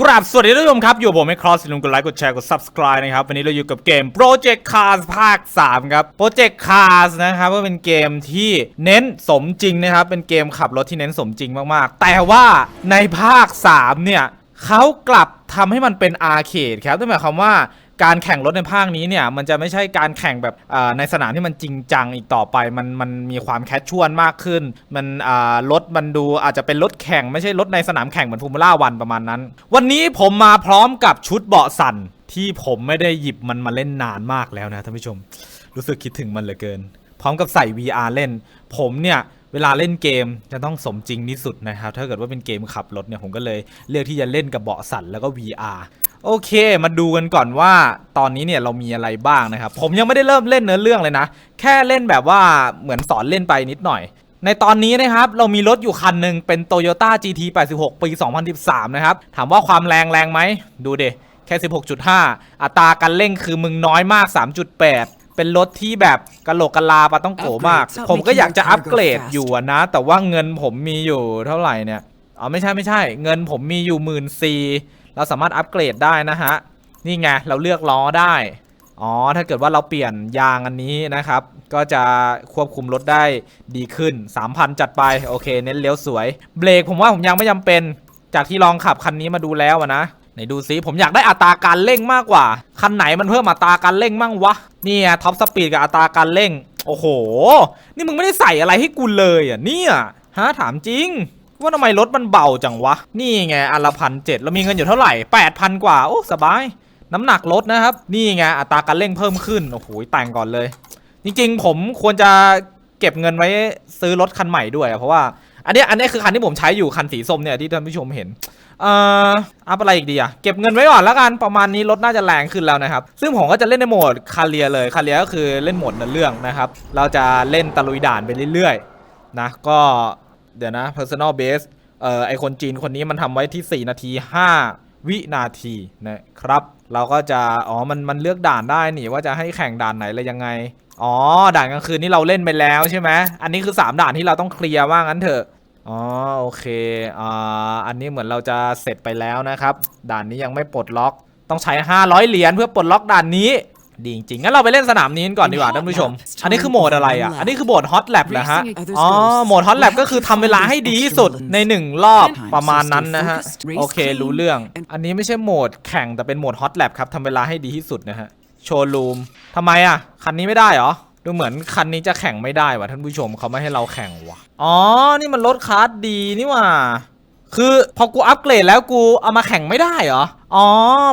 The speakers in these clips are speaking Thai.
กราบสวัสดีท่านผู้ชมครับ อยู่ผมไมครอสลุงกดไลค์กดแชร์กด subscribe นะครับ วันนี้เราอยู่กับเกม Project Cars ภาค 3 ครับ Project Cars นะครับก็เป็นเกมที่เน้นสมจริงนะครับ เป็นเกมขับรถที่เน้นสมจริงมาก ๆ แต่ว่าในภาค 3 เนี่ยเขากลับทำให้มันเป็นอาร์เคดครับนั่นหมายความว่า การแข่งรถในภาคนี้เนี่ยมันจะไม่ใช่การแข่งแบบในสนามที่มันจริงจังอีกต่อไป มันมันมีความแคชชวลมากขึ้น มันรถมันดูอาจจะเป็นรถแข่งไม่ใช่รถในสนามแข่งเหมือนฟูมูล่าวันประมาณนั้น วันนี้ผมมาพร้อมกับชุดเบาะสั่นที่ผมไม่ได้หยิบมันมาเล่นนานมากแล้วนะท่านผู้ชม รู้สึกคิดถึงมันเหลือเกิน พร้อมกับใส่ VR เล่น ผมเนี่ย เวลาเล่นเกมจะต้องสมจริงที่สุดนะครับ ถ้าเกิดว่าเป็นเกมขับรถเนี่ยผมก็เลยเลือกที่จะเล่นกับเบาะสั่นแล้วก็ VR โอเค มาดูกันก่อนว่าตอนนี้เนี่ยเรามีอะไรบ้างนะครับ ผมยังไม่ได้เริ่มเล่นเนื้อเรื่องเลยนะ แค่เล่นแบบว่าเหมือนสอนเล่นไปนิดหน่อย ในตอนนี้นะครับ เรามีรถอยู่คันหนึ่งเป็น Toyota GT 86 ปี 2013 นะครับ ถามว่าความแรงแรงไหม ดูเดแค่ 16.5 อัตราการเร่งคือมึงน้อยมาก 3.8 เป็นรถที่แบบกะโหลกกะลาปะต้องโกมากผมก็อยากจะอัปเกรดอยู่อะนะ แต่ว่าเงินผมมีอยู่เท่าไหร่เนี่ยอ๋อไม่ใช่ไม่ใช่ เงินผมมีอยู่หมื่นซีเราสามารถอัปเกรดได้นะฮะ นี่ไงเราเลือกล้อได้ อ๋อ ถ้าเกิดว่าเราเปลี่ยนยางอันนี้นะครับ ก็จะควบคุมรถได้ดีขึ้น 3,000 จัดไป โอเค เน้นเลี้ยวสวย เบรกผมว่าผมยังไม่จำเป็น จากที่ลองขับคันนี้มาดูแล้วอะนะ ไหนดูซิผมอยากได้อัตราการเร่งมากกว่า คันไหนมันเพิ่มอัตราการเร่งมั่งวะนี่ท็อปสปีดกับอัตราการเร่ง โอ้โห นี่มึงไม่ได้ใส่อะไรให้กูเลยอะเนี่ยฮะถามจริง ว่าทำไมรถมันเบาจังวะ นี่ไงอันละพันเจ็ดเรามีเงินอยู่เท่าไหร่แปดพันกว่าโอ้สบาย น้ำหนักลดนะครับ นี่ไงอัตราการเร่งเพิ่มขึ้นโอ้โหแต่งก่อนเลย จริงๆ ผมควรจะ เก็บเงินไว้ซื้อรถคันใหม่ด้วยอะเพราะว่าอันนี้อันนี้คือคันที่ผมใช้อยู่คันสีส้มเนี่ยที่ท่านผู้ชมเห็นเอ่ออัพอะไรอีกดีอะเก็บเงินไว้ก่อนแล้วกันประมาณนี้รถน่าจะแรงขึ้นแล้วนะครับ ซึ่งผมก็จะเล่นในโหมดคาเรียเลยคาเรียก็คือเล่นโหมดเนื้อเรื่องนะครับ เราจะเล่นตะลุยด่านไปเรื่อยๆนะก็เดี๋ยวนะ personal base เอ่อไอคนจีนคนนี้มันทำไว้ที่ 4 นาที 5 วินาทีนะครับ เราก็จะอ๋อมันมันเลือกด่านได้นี่ว่าจะให้แข่งด่านไหนอะไรยังไง อ๋อ ด่านกลางคืนนี่เราเล่นไปแล้วใช่ไหมอันนี้คือ 3 ด่านที่เราต้องเคลียร์ว่างั้นเถอะ อ๋อ โอเค อ่า อันนี้เหมือนเราจะเสร็จไปแล้วนะครับ ด่านนี้ยังไม่ปลดล็อก ต้องใช้ 500 เหรียญเพื่อปลดล็อกด่านนี้ ดีจริงๆ งั้นเราไปเล่นสนามนี้กันก่อนดีกว่าท่านผู้ชม อันนี้คือโหมดอะไรอะ อันนี้คือโหมดฮอตแลบเหรอฮะ อ๋อ โหมดฮอตแลบก็คือทำเวลาให้ดีที่สุดใน 1 รอบประมาณนั้นนะฮะ โอเค รู้เรื่อง อันนี้ไม่ใช่โหมดแข่งแต่เป็นโหมดฮอตแลบครับทำเวลาให้ดีที่สุดนะฮะ โชว์รูมทำไมอะ คันนี้ไม่ได้เหรอ ดูเหมือนคันนี้จะแข่งไม่ได้ว่ะท่านผู้ชมเขาไม่ให้เราแข่งว่ะ อ๋อ นี่มันรถคลาสดีนี่ว่า คือพอกูอัปเกรดแล้วกูเอามาแข่งไม่ได้เหรอ อ๋อ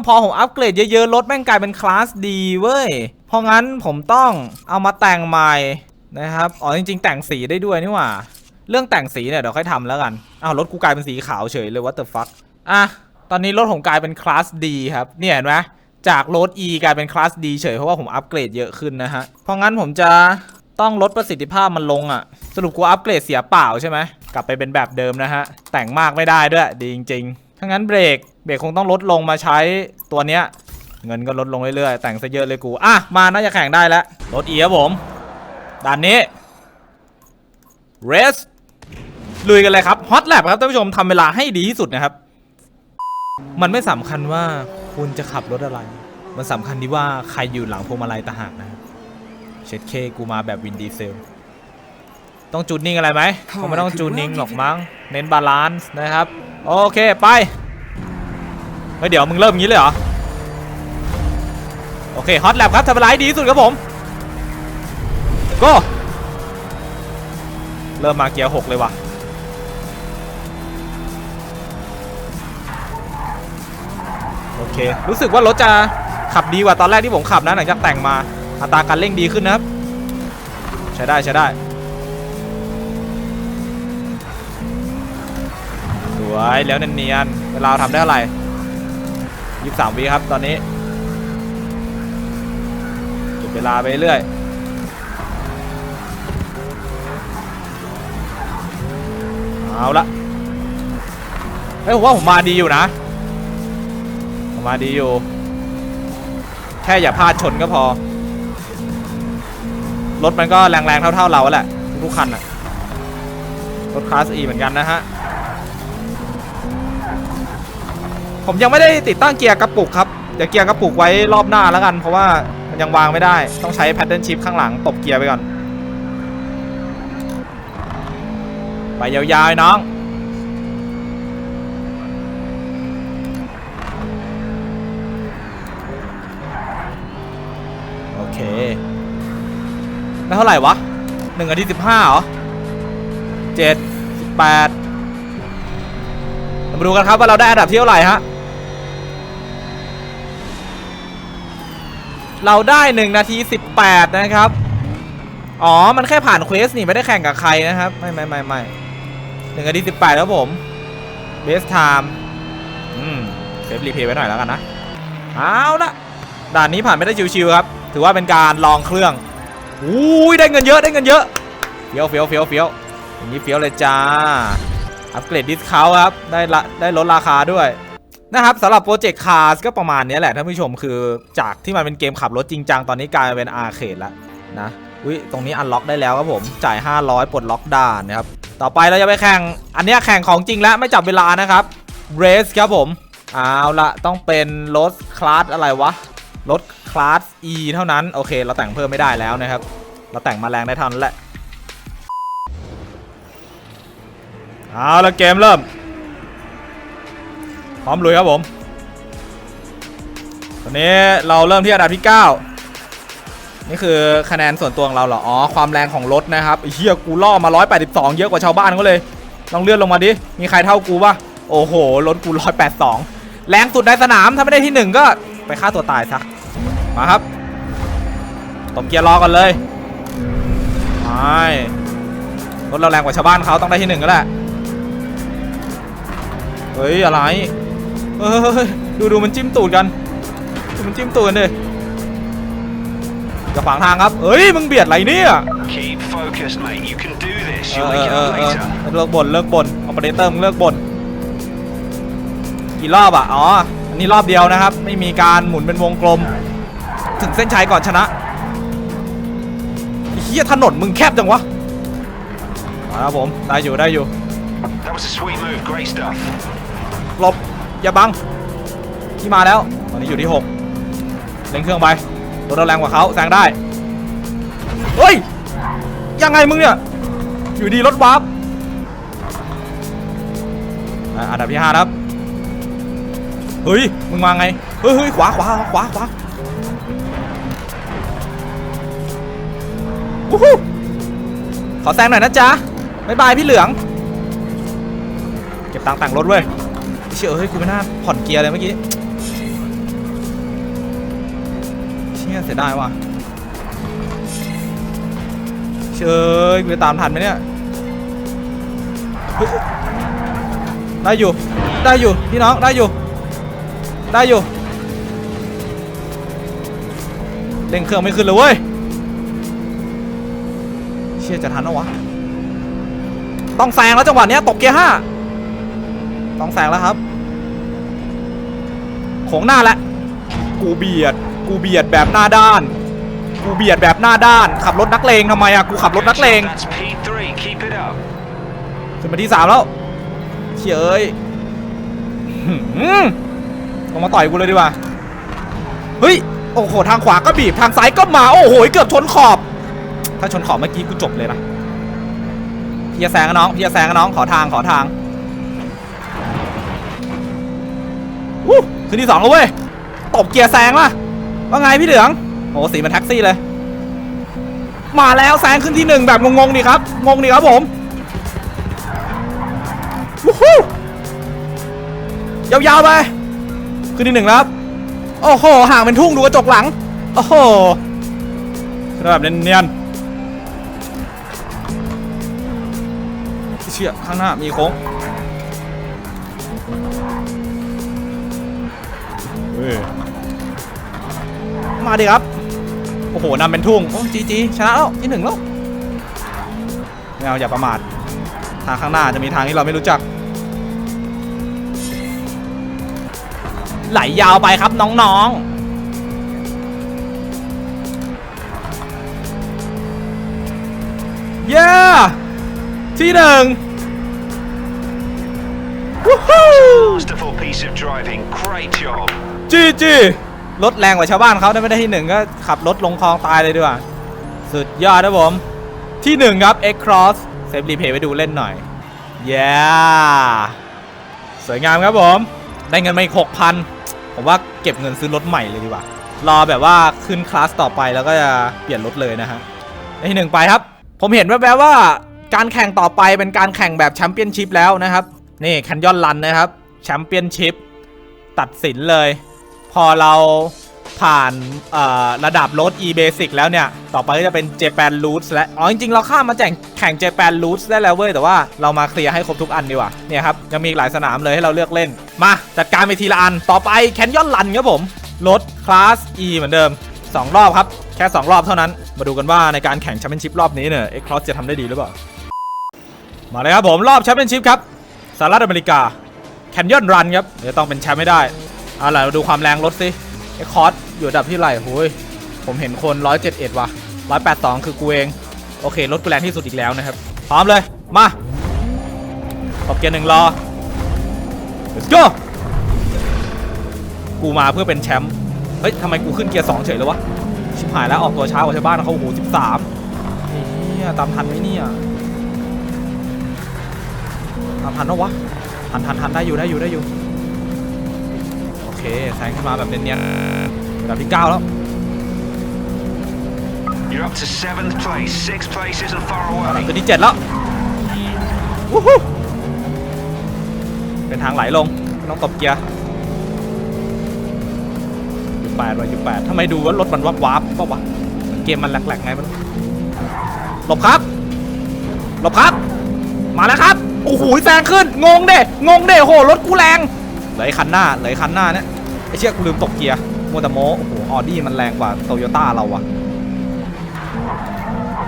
พอผมอัปเกรดเยอะๆ รถแม่งกลายเป็นคลาสดีเว้ย เพราะงั้นผมต้องเอามาแต่งใหม่นะครับ อ๋อจริง ๆ แต่งสีได้ด้วยนี่ว่า เรื่องแต่งสีเนี่ยเดี๋ยวค่อยทำแล้วกัน อ้าวรถกูกลายเป็นสีขาวเฉยเลย what the fuck อะ ตอนนี้รถผมกลายเป็นคลาสดีครับ เนี่ยเห็นไหม จากรถ E กลายเป็นคลาส D เฉยเพราะว่าผมอัปเกรดเยอะขึ้นนะฮะ เพราะงั้นผมจะต้องลดประสิทธิภาพมันลงอะ่ะ สรุปกูอัปเกรดเสียเปล่าใช่ไหม กลับไปเป็นแบบเดิมนะฮะ แต่งมากไม่ได้ด้วย ดีจริงๆ ถ้างั้นเบรก เบรกคงต้องลดลงมาใช้ตัวเนี้ย เงินก็ลดลงเรื่อยๆ แต่งซะเยอะเลยกู อะ มาน่าจะแข่งได้แล้วรถ E ครับผม ด่านนี้เรสลุยกันเลยครับฮอตแลบครับท่านผู้ชมทำเวลาให้ดีที่สุดนะครับ มันไม่สำคัญว่าคุณจะขับรถอะไร มันสำคัญที่ว่าใครอยู่หลังพวงมาลัยต่างหากนะครับเช็ดเคกูมาแบบวินดีเซล ต้องจูนนิ่งอะไรไหมคงไม่ต้องจูนนิ่งหรอกมั้ง เน้นบาลานซ์นะครับ โอเคไปเฮ้ยเดี๋ยวมึงเริ่มงี้เลยเหรอ โอเคฮอตแลบครับทำเวลาให้ดีที่สุดครับผมก็เริ่มมาเกียร์หกเลยว่ะ เค รู้สึกว่ารถจะขับดีกว่าตอนแรกที่ผมขับนะหลังจากแต่งมา อัตราการเร่งดีขึ้นนะครับ ใช้ได้ใช้ได้สวยแล้วเนียนๆเวลาทำได้เท่าไหร่ยี่สามวิครับตอนนี้เก็บเวลาไปเรื่อยเอาละเฮ้ยผมว่าผมมาดีอยู่นะ มาดีอยู่ แค่อย่าพลาดชนก็พอ รถมันก็แรงๆเท่าๆเราแหละทุกคันอะรถคลาส E เหมือนกันนะฮะ ผมยังไม่ได้ติดตั้งเกียร์กระปุกครับ เดี๋ยวเกียร์กระปุกไว้รอบหน้าแล้วกัน เพราะว่ามันยังวางไม่ได้ ต้องใช้แพดเดิลชิพข้างหลังตบเกียร์ไปก่อน ไปยาวๆไอ้น้อง เท่าไหร่วะหนึ่งนาทีสิบห้าเหรอเจ็ดสิบแปดมาดูกันครับว่าเราได้อันดับที่เท่าไหร่ฮะ เราได้หนึ่งนาทีสิบแปดนะครับ อ๋อ มันแค่ผ่านเควสนี่ไม่ได้แข่งกับใครนะครับ ไม่ไม่ไม่ไม่หนึ่งนาทีสิบแปดแล้วผมเบสไทม์อืมเซฟรีเพย์ไว้หน่อยแล้วกันนะ เอาละด่านนี้ผ่านไม่ได้ชิวๆครับ ถือว่าเป็นการลองเครื่อง อุ้ยได้เงินเยอะได้เงินเยอะเฟี้ยวเฟี้ยวเฟี้ยวเฟี้ยวอย่างนี้เฟี้ยวเลยจ้าอัปเกรดดิสคาวครับได้ละได้ลดราคาด้วยนะครับสำหรับโปรเจกต์คาร์สก็ประมาณนี้แหละท่านผู้ชมคือจากที่มันเป็นเกมขับรถจริงจังตอนนี้กลายเป็นอาร์เคดแล้วนะอุ้ยตรงนี้อันล็อกได้แล้วครับผมจ่าย 500ปลดล็อกด่านนะครับต่อไปเราจะไปแข่งอันนี้แข่งของจริงแล้วไม่จับเวลานะครับเรสครับผมเอาละต้องเป็นรถคลาสอะไรวะ รถคลาส E เท่านั้น โอเค เราแต่งเพิ่มไม่ได้แล้วนะครับ เราแต่งมาแรงได้เท่านั้นแหละ เอาละเกมเริ่ม พร้อมลุยครับผม ตอนนี้เราเริ่มที่อันดับที่ 9 นี่คือคะแนนส่วนตัวของเราเหรอ อ๋อ ความแรงของรถนะครับเฮียกูล่อมา 182 เยอะกว่าชาวบ้านเขาเลย ลองเลื่อนลงมาดิ มีใครเท่ากูปะโอ้โห รถกู 182 แรงสุดในสนาม ถ้าไม่ได้ที่ 1 ก็ไปฆ่าตัวตายซะ มาครับตบเกียร์รอก่อนเลยไม่รถเราแรงกว่าชาวบ้านเขาต้องได้ที่หนึ่งก็แหละเฮ้ยอะไรเฮ้ยดูดูมันจิ้มตูดกันดูมันจิ้มตูดกันดิจะขวางทางครับเฮ้ยมึงเบียดอะไรเนี่ย Keep focused, mate. You can do this. เอ You'll อ make เอ it อ up เออ later. เลิกบ่นเลิกบ่นออเปอเรเตอร์มึงเลิกบ่นกี่รอบอะอ๋ออันนี้รอบเดียวนะครับ ไม่มีการหมุนเป็นวงกลม ถึงเส้นชัยก่อนชนะไอ้เฮียถนนมึงแคบจังวะมาแล้วผมได้อยู่ได้อยู่ That was a sweet move. Great stuff. หลบอย่าบังที่มาแล้วตอนนี้อยู่ที่6เร่งเครื่องไปรถเราแรงกว่าเขาแซงได้เฮ้ยยังไงมึงเนี่ยอยู่ดีรถวาร์ปอะอันดับที่5ครับเฮ้ยมึงมาไงเฮ้ยเฮ้ยขวาขวาขวาขวา วู้ฮู้ขอแซงหน่อยนะจ๊ะบ๊ายบายพี่เหลือง เก็บตังค์แต่งรถเว้ยเชื่อเฮ้ยกูไม่น่าผ่อนเกียร์เลยเมื่อกี้เชี่ยเสียดายว่ะเชื่อเอ้ยกูจะตามทันไหมเนี่ยเฮ้ยได้อยู่ ได้อยู่ พี่น้อง ได้อยู่ ได้อยู่ เร่งเครื่องไม่ขึ้นเลยเว้ย เชี่ยจะทันหรอวะ ต้องแซงแล้วจังหวะเนี้ยตกเกียร์ห้าต้องแซงแล้วครับโค้งหน้าแล้วกูเบียด กูเบียดแบบหน้าด้าน กูเบียดแบบหน้าด้าน ขับรถนักเลงทำไมอะกูขับรถนักเลงขึ้นมาที่สามแล้วเชี่ยเอ้ยหืมลงมาต่อยกูเลยดีกว่า เฮ้ย โอ้โห ทางขวาก็บีบ ทางซ้ายก็มา โอ้โห เกือบชนขอบ ถ้าชนขอบเมื่อกี้กูจบเลยนะพี่จะแซงนะน้องพี่จะแซงนะน้องขอทางขอทางวู้ขึ้นที่สองแล้วเว้ยตบเกียร์แซงละว่าไงพี่เหลืองโอ้สีมันแท็กซี่เลย มาแล้วแซงขึ้นที่หนึ่งแบบงงๆดีครับงงดีครับผมวู้ฮู้ยาวๆไปขึ้นที่หนึ่งแล้วครับโอ้โหห่างเป็นทุ่งดูกระจกหลัง โอ้โหขึ้นแบบเนียนๆ เชี่ยข้างหน้ามีโค้งเฮ้ยมาดิครับ โอ้โหนำเป็นทุ่ง โอ้จีจีชนะแล้วที่หนึ่งแล้วไม่เอาอย่าประมาท ทางข้างหน้าจะมีทางที่เราไม่รู้จัก ไหลยาวไปครับน้องๆเย้ ที่หนึ่งวู้ฮู้ Masterful piece of driving. Great job. จีจีรถแรงกว่าชาวบ้านเขาได้ไม่ได้ที่หนึ่งก็ขับรถลงคลองตายเลยดีกว่า สุดยอดนะผม ที่หนึ่งครับ X Cross เซฟรีเพย์ไปดูเล่นหน่อย เย้ สวยงามครับผม ได้เงินมาอีกหกพันผมว่าเก็บเงินซื้อรถใหม่เลยดีกว่า รอแบบว่าขึ้นคลาสต่อไปแล้วก็จะเปลี่ยนรถเลยนะฮะได้ที่หนึ่งไปครับ ผมเห็นแวบๆว่า การแข่งต่อไปเป็นการแข่งแบบแชมเปี้ยนชิพแล้วนะครับนี่แคนยอนรันนะครับแชมเปี้ยนชิพตัดสินเลย พอเราผ่านระดับรถ e basic แล้วเนี่ย ต่อไปก็จะเป็น Japan Roots และอ๋อ จริง ๆ เราข้ามมาแข่งแข่ง Japan Roots ได้แล้วเว้ย แต่ว่าเรามาเคลียร์ให้ครบทุกอันดีกว่า เนี่ยครับ ยังมีหลายสนามเลยให้เราเลือกเล่น มา จัดการไปทีละอัน ต่อไปแคนยอนลันครับผม รถคลาส E เหมือนเดิม 2 รอบครับ แค่ 2 รอบเท่านั้น มาดูกันว่าในการแข่งแชมเปี้ยนชิพรอบนี้เนี่ย X Cross จะทำได้ดีหรือเปล่า มาเลยครับผมรอบแชมเปี้ยนชิพครับสหรัฐอเมริกาแคนยอนรันครับเดี๋ยวต้องเป็นแชมป์ไม่ได้เอาล่ะเราดูความแรงรถสิไอคอร์สอยู่ดับที่ไหนโอ้ยผมเห็นคน 171ว่ะ182 คือกูเอง โอเค รถกูแรงที่สุดอีกแล้วนะครับ พร้อมเลย มาตบเกียร์หนึ่งรอ let's go กูมาเพื่อเป็นแชมป์เฮ้ยทำไมกูขึ้นเกียร์2เฉยเลยวะ ชิบหายแล้วออกตัวช้ากว่าชาวบ้านเขาโอ้โห13เนี่ยตามทันไหมเนี่ย ตามทันปะวะทันทันทันได้อยู่ได้อยู่ได้อยู่ โอเคแซงขึ้นมาแบบเนียนๆระดับที่9แล้ว You're up to seventh place. Six places and far ระดับ away. ที่7แล้ววู้ฮู้เป็นทางไหลลงไม่ต้องตบเกียร์จุดแปดไว้จุดแปดทำไมดูว่ารถมันวับวับก็วะเหมือนเกมมันแหลกๆไงมันหลบครับ หลบครับ มาแล้วครับ โอ้โหแซงขึ้น งงเด้งงเด้โหรถกูแรงเหลยคันหน้าเหลยคันหน้าเนี่ยไอเชี่ยกูลืมตกเกียร์มัวแต่โมโอ้โหออดี้มันแรงกว่าโตโยต้าเราอะ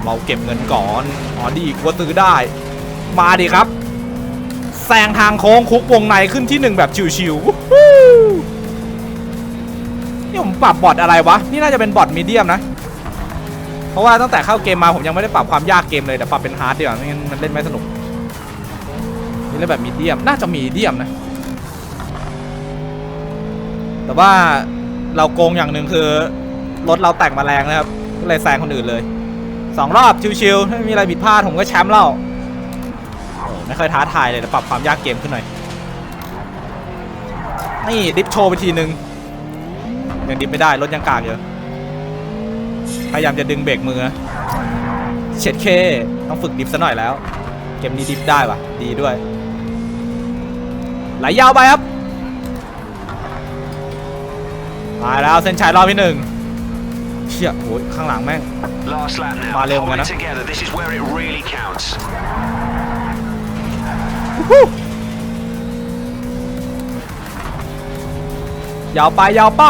เราเก็บเงินก่อนออดี้กูว่าซื้อได้ มาดิครับแซงทางโค้งคุกวงในขึ้นที่หนึ่งแบบชิวๆนี่ผมปรับบอทอะไรวะ นี่น่าจะเป็นบอทมีเดียมนะ เพราะว่าตั้งแต่เข้าเกมมาผมยังไม่ได้ปรับความยากเกมเลยแต่ปรับเป็นฮาร์ดดีกว่าไม่งั้นมันเล่นไม่สนุก นี่เล่นแบบมีเดียม น่าจะมีเดียมนะ แต่ว่าเราโกงอย่างหนึ่งคือ รถเราแต่งมาแรงนะครับ ก็เลยแซงคนอื่นเลยสองรอบชิวๆไม่มีอะไรผิดพลาดผมก็แชมป์แล้วไม่ค่อยท้าทายเลยแต่ปรับความยากเกมขึ้นหน่อย นี่ดิฟโชว์ไปทีนึง ยังดิฟไม่ได้รถยังกากอยู่พยายามจะดึงเบรกมือเช็ดเค ต้องฝึกดิฟซะหน่อยแล้ว เกมนี้ดิฟได้ปะดีด้วย ไหลยาวไปครับมาแล้วเส้นชัยรอบที่หนึ่งเชี่ยโอ้ยข้างหลังแม่ง Last lap now. Vale, Hold bueno. it together. This is where it really counts. ยาวไปยาวไป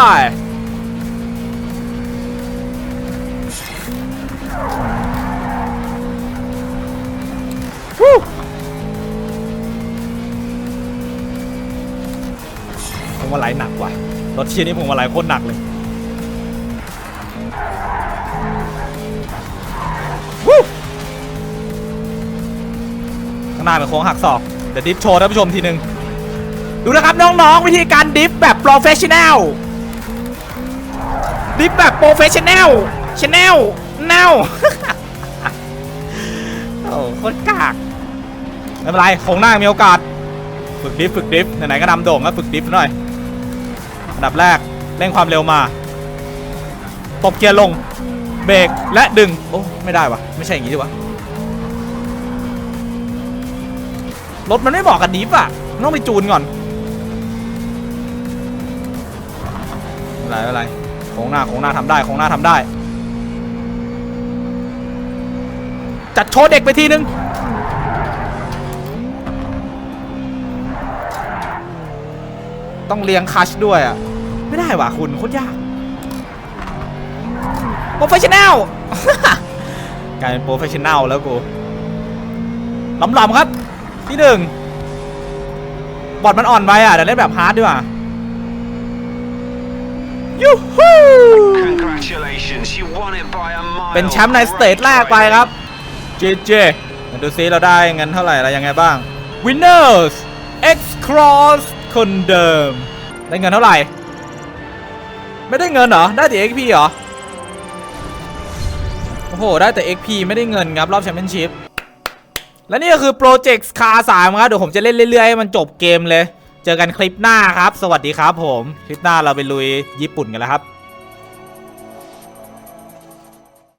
มาไหลหนักว่ะรถเชียร์นี่ผมว่าไหลโคตรหนักเลยวู้ข้างหน้าเป็นโค้งหักศอกเดี๋ยวดิฟโชว์ท่านผู้ชมทีนึง ดูนะครับน้องๆวิธีการดิฟแบบโปรเฟชชั่นแนลดิฟแบบโปรเฟชชั่นแนลชแนลแนวโอ้โคตรกากไม่เป็นไรโคงหน้ามีโอกาส ฝึกดิฟฝึกดิฟไหนๆก็นำโด่งก็ฝึกดิฟหน่อย อันดับแรกเร่งความเร็วมา ตบเกียร์ลง เบรกและดึง โอ้ ไม่ได้วะไม่ใช่อย่างงี้ดิวะ รถมันไม่บอกกับดิฟอะ ต้องไปจูนก่อนไม่เป็นไรไม่เป็นไรโค้งหน้าโค้งหน้าทำได้โค้งหน้าทำได้ จัดโชว์เด็กไปทีนึง ต้องเลี้ยงคัชด้วยอะ ไม่ได้ว่ะคุณโคตรยากโปรเฟชชั่นแนลกลายเป็นโปรเฟชชั่นแนลแล้วกูหลำๆครับที่หนึ่งบอดมันอ่อนไปอะเดี๋ยวเล่นแบบฮาร์ดดีกว่ายูฮู Congratulations. You won it by a mile. เป็นแชมป์ในสเตจแรกไปครับเจเจมาดูซิเราได้เงินเท่าไหร่อะไรยังไงบ้าง Winners X ครอส คนเดิม ได้เงินเท่าไหร่ ไม่ได้เงินเหรอ ได้แต่ XP เหรอ โอ้โห ได้แต่ XP ไม่ได้เงินครับ รอบแชมเปี้ยนชิพ และนี่ก็คือโปรเจกต์คาสามครับ เดี๋ยวผมจะเล่นเรื่อยๆ ให้มันจบเกมเลย เจอกันคลิปหน้าครับ สวัสดีครับผม คลิปหน้าเราไปลุยญี่ปุ่นกันแล้วครับ